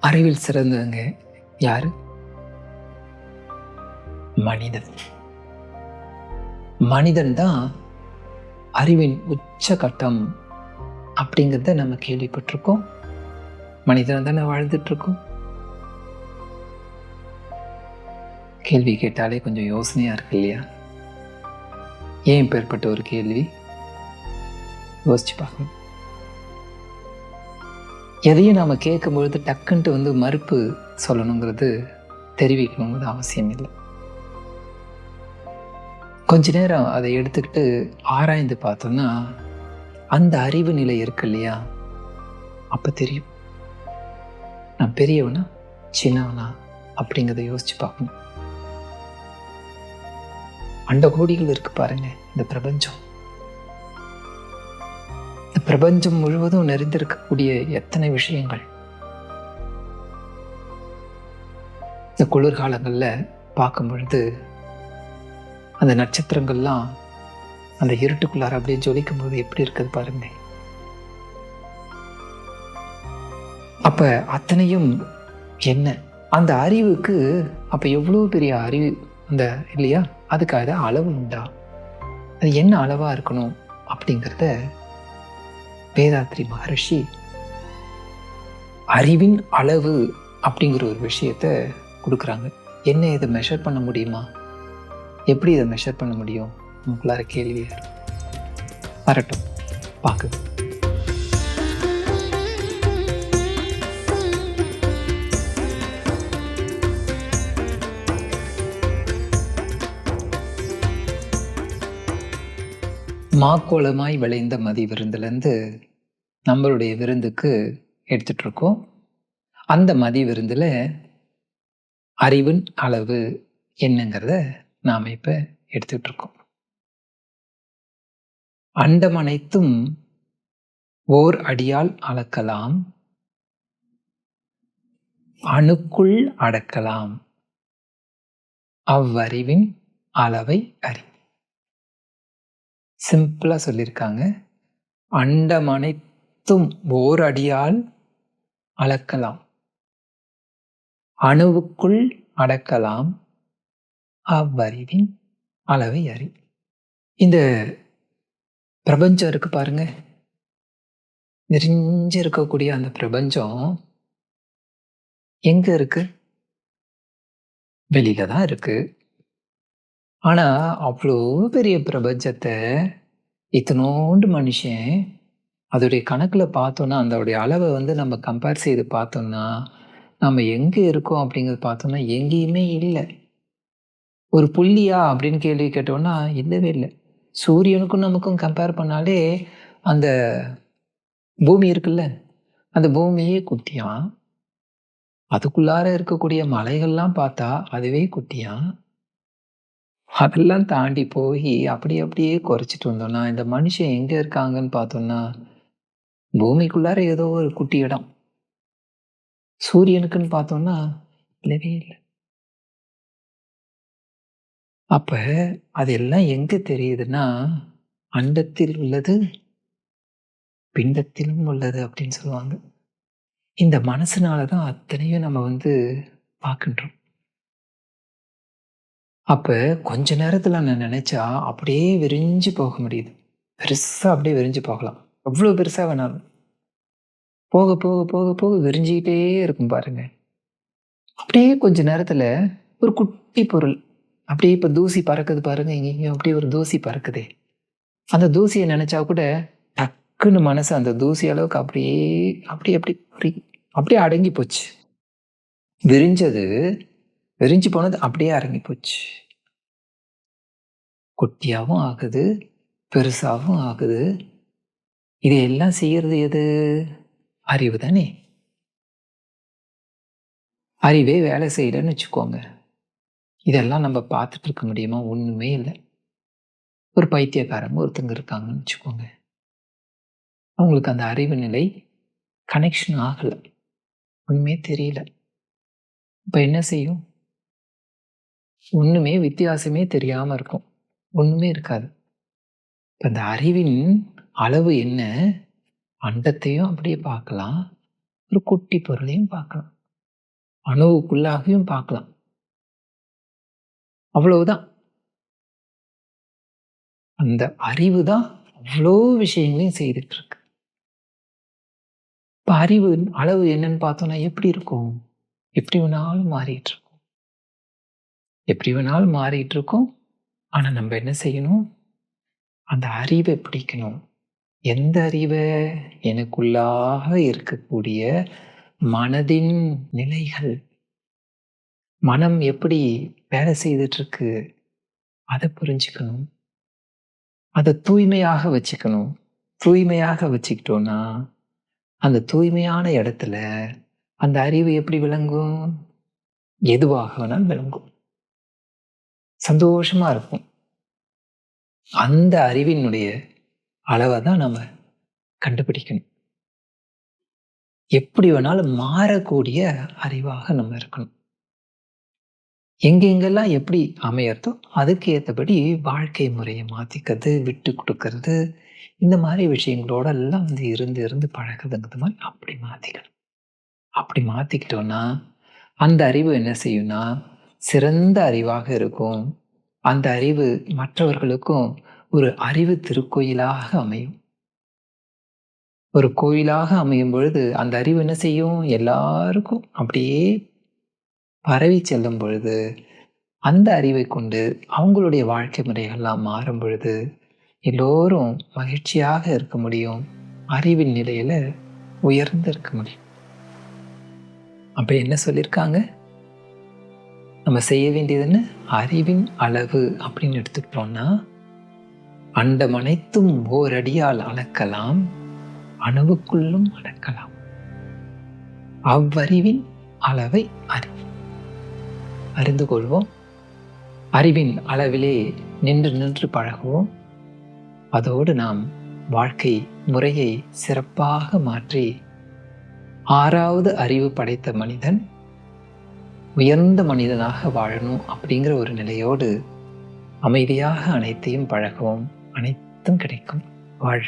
அறிவில் சிறந்தவங்க யாரு? மனிதன். மனிதன் தான் அறிவின் உச்ச கட்டம் அப்படிங்கிறத நம்ம கேள்விப்பட்டிருக்கோம். மனிதன் தானே வாழ்ந்துட்டு இருக்கோம் கேள்வி கேட்டாலே கொஞ்சம் யோசனையா இருக்கு இல்லையா? ஏன் இப்பேற்பட்ட ஒரு கேள்வி? யோசிச்சு பார்க்கணும். எதையும் நாம் கேட்கும் பொழுது டக்குன்ட்டு வந்து மறுப்பு சொல்லணுங்கிறது தெரிவிக்கணுங்கிறது அவசியம் இல்லை கொஞ்ச நேரம் அதை எடுத்துக்கிட்டு ஆராய்ந்து பார்த்தோம்னா அந்த அறிவு நிலை இருக்கு இல்லையா? அப்போ தெரியும். நான் பெரியவனா சின்னவனா அப்படிங்கிறத யோசிச்சு பார்க்கணும். அண்ட கோடிகள் இருக்கு பாருங்க இந்த பிரபஞ்சம். பிரபஞ்சம் முழுவதும் நிறைந்திருக்கக்கூடிய எத்தனை விஷயங்கள்? இந்த குளிர்காலங்களில் பார்க்கும் பொழுது அந்த நட்சத்திரங்கள்லாம் அந்த இருட்டுக்குள்ளார அப்படியே ஜொலிக்கும் போது எப்படி இருக்குது பாருங்க. அப்ப அத்தனையும் என்ன? அந்த அறிவுக்கு அப்ப எவ்வளவு பெரிய அறிவு அந்த இல்லையா? அதுக்காக அளவு உண்டா? அது என்ன அளவா இருக்கணும் அப்படிங்கிறத வேதாத்ரி மகரிஷி அறிவின் அளவு அப்படிங்கிற ஒரு விஷயத்த கொடுக்குறாங்க. என்ன இதை மெஷர் பண்ண முடியுமா? எப்படி இதை மெஷர் பண்ண முடியும்? உங்களார கேள்வியாக வரட்டும். பார்க்குது மாக்கோளமாய் விளைந்த மதி விருந்துலேருந்து நம்மளுடைய விருந்துக்கு எடுத்துட்ருக்கோம். அந்த மதி விருந்தில் அறிவின் அளவு என்னங்கிறத நாம் இப்போ எடுத்துட்ருக்கோம். இருக்கோம் ஓர் அடியால் அளக்கலாம் அணுக்குள் அடக்கலாம். அவ்வறிவின் அளவை அறி சிம்பிளாக சொல்லியிருக்காங்க. அண்டம் அனைத்தும் ஓர் அடியால் அளக்கலாம். அணுவுக்குள் அடக்கலாம். அவ்வறிவின் அளவை அறி. இந்த பிரபஞ்சம் இருக்கு பாருங்க. விரிஞ்சு இருக்கக்கூடிய அந்த பிரபஞ்சம் எங்க இருக்கு? வெளியில தான் இருக்குது ஆனால் அவ்வளோ பெரிய பிரபஞ்சத்தை இத்தனோண்டு மனுஷன் அதோடைய கணக்கில் பார்த்தோன்னா அதோடைய அளவை வந்து நம்ம கம்பேர் செய்து பார்த்தோம்னா நம்ம எங்கே இருக்கோம் அப்படிங்கிறது பார்த்தோம்னா எங்கேயுமே இல்லை. ஒரு புள்ளியா அப்படின்னு கேள்வி கேட்டோம்னா இல்லவே இல்லை. சூரியனுக்கும் நமக்கும் கம்பேர் பண்ணாலே அந்த பூமி இருக்குல்ல அந்த பூமியே குட்டியான் அதுக்குள்ளார இருக்கக்கூடிய மலைகள்லாம் பார்த்தா அதுவே குட்டியான் அதெல்லாம் தாண்டி போய் அப்படி அப்படியே குறைச்சிட்டு வந்தோம்னா இந்த மனுஷன் எங்கே இருக்காங்கன்னு பார்த்தோம்னா பூமிக்குள்ளார ஏதோ ஒரு குட்டி இடம். சூரியனுக்குன்னு பார்த்தோம்னா இல்லவே இல்லை. அப்போ அதெல்லாம் எங்கே தெரியுதுன்னா அண்டத்தில் உள்ளது பிண்டத்திலும் உள்ளது அப்படின்னு சொல்லுவாங்க. இந்த மனசுனால தான் அத்தனையும் நம்ம வந்து பார்க்கின்றோம். அப்போ கொஞ்ச நேரத்தில் நான் நினச்சா அப்படியே விரிஞ்சு போக முடியுது. பெருசாக அப்படியே விரிஞ்சு போகலாம். எவ்வளோ பெருசாக வேணாலும் போக போக போக போக விரிஞ்சிக்கிட்டே இருக்கும் பாருங்க. அப்படியே கொஞ்ச நேரத்தில் ஒரு குட்டி பொருள். அப்படியே இப்போ தூசி பறக்குது பாருங்க எங்கேயும் அப்படியே ஒரு தூசி பறக்குதே. அந்த தூசியை நினச்சா கூட டக்குன்னு மனசு அந்த தூசி அளவுக்கு அப்படியே அப்படியே அப்படி அப்படியே அடங்கி போச்சு. விரிஞ்சது விரிஞ்சு போனது அப்படியே இறங்கி போச்சு குட்டியாகவும் ஆகுது பெருசாகவும் ஆகுது. இதையெல்லாம் செய்யறது எது? அறிவு தானே. அறிவே வேலை செய்யலன்னு வச்சுக்கோங்க. இதெல்லாம் நம்ம பார்த்துட்டு இருக்க முடியுமா? ஒன்றுமே இல்லை. ஒரு பைத்தியக்காரங்க ஒருத்தங்க இருக்காங்கன்னு வச்சுக்கோங்க. அவங்களுக்கு அந்த அறிவு நிலை கனெக்ஷன் ஆகலை. ஒன்றுமே தெரியல. இப்போ என்ன செய்யும்? ஒண்ணுமே வித்தியாசமே தெரியாம இருக்கும். ஒண்ணுமே இருக்காது. இப்ப இந்த அறிவின் அளவு என்ன? அண்டத்தையும் அப்படியே பார்க்கலாம். ஒரு குட்டி பொருளையும் பார்க்கலாம். அணுவுக்குள்ளாகவும் பார்க்கலாம். அவ்வளவுதான். அந்த அறிவு தான் அவ்வளோ விஷயங்களையும் செய்துட்டு இருக்கு இப்போ அறிவு அளவு என்னன்னு பார்த்தோம்னா எப்படி இருக்கும்? எப்படி வேணாலும் மாறிட்டு எப்படி வேணாலும் மாறிட்டு இருக்கோம் ஆனால் நம்ம என்ன செய்யணும்? அந்த அறிவை பிடிக்கணும். எந்த அறிவை? எனக்குள்ளாக இருக்கக்கூடிய மனதின் நிலைகள். மனம் எப்படி வேலை செய்துட்ருக்கு அதை புரிஞ்சுக்கணும். அதை தூய்மையாக வச்சுக்கணும். தூய்மையாக வச்சுக்கிட்டோன்னா அந்த தூய்மையான இடத்துல அந்த அறிவு எப்படி விளங்கும்? எதுவாக வேணாலும் விளங்கும். சந்தோஷமாக இருக்கும். அந்த அறிவினுடைய அளவை தான் நம்ம கண்டுபிடிக்கணும். எப்படி வேணாலும் மாறக்கூடிய அறிவாக நம்ம இருக்கணும். எங்கெங்கெல்லாம் எப்படி அமையறதோ அதுக்கு ஏற்றபடி வாழ்க்கை முறையை மாற்றிக்கிறது விட்டு கொடுக்கறது இந்த மாதிரி விஷயங்களோட எல்லாம் வந்து இருந்து இருந்து பழகுதுங்கிறது மாதிரி அப்படி மாற்றிக்கணும் அப்படி மாற்றிக்கிட்டோன்னா அந்த அறிவு என்ன செய்யும்னா சிறந்த அறிவாக இருக்கும். அந்த அறிவு மற்றவர்களுக்கும் ஒரு அறிவு திருக்கோயிலாக அமையும். ஒரு கோயிலாக அமையும் பொழுது அந்த அறிவு என்ன செய்யும்? எல்லாருக்கும் அப்படியே பரவி செல்லும் பொழுது அந்த அறிவை கொண்டு அவங்களுடைய வாழ்க்கை முறைகள்லாம் மாறும் பொழுது எல்லோரும் மகிழ்ச்சியாக இருக்க முடியும். அறிவின் நிலையில உயர்ந்து இருக்க முடியும். அப்ப என்ன சொல்லியிருக்காங்க? நம்ம செய்ய வேண்டியதுன்னு அறிவின் அளவு அப்படின்னு எடுத்துக்கிட்டோம்னா அண்டம் அனைத்தும் ஓரடியால் அளக்கலாம் அணுவுக்குள்ளும் அளக்கலாம். அவ்வறிவின் அளவை அறி அறிந்து கொள்வோம். அறிவின் அளவிலே நின்று நின்று பழகுவோம். அதோடு நாம் வாழ்க்கை முறையை சிறப்பாக மாற்றி ஆறாவது அறிவு படைத்த மனிதன் உயர்ந்த மனிதனாக வாழணும் அப்படிங்கிற ஒரு நிலையோடு அமைதியாக அனைத்தையும் பழகவும் அனைத்தும் கிடைக்கும். வாழ்க.